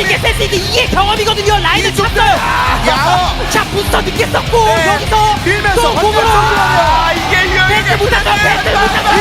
센스 있게 센스 있게 이게 경험이거든요. 라인을 찼어요. 야. 자 부스터 늦게 썼고 네. 여기서 밀면서 또 공으로. 아 이게 유형이 패스 못한다. 패스 못한다.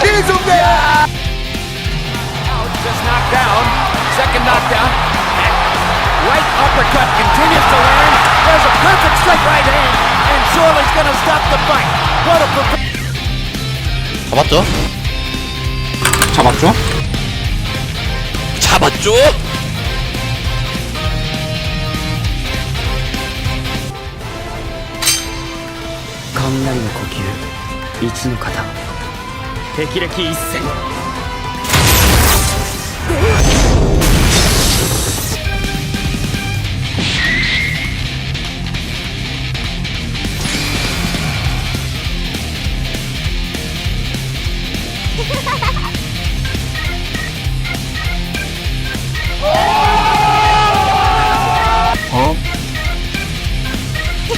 패스. 이승대. Just knocked down. Second knockdown. Right uppercut continues to land. There's a perfect straight right hand, and Sorley's going to stop the fight. What a. 잡았죠? 잡았죠? 맞죠강の呼吸一の型敵歴一戦ハハハ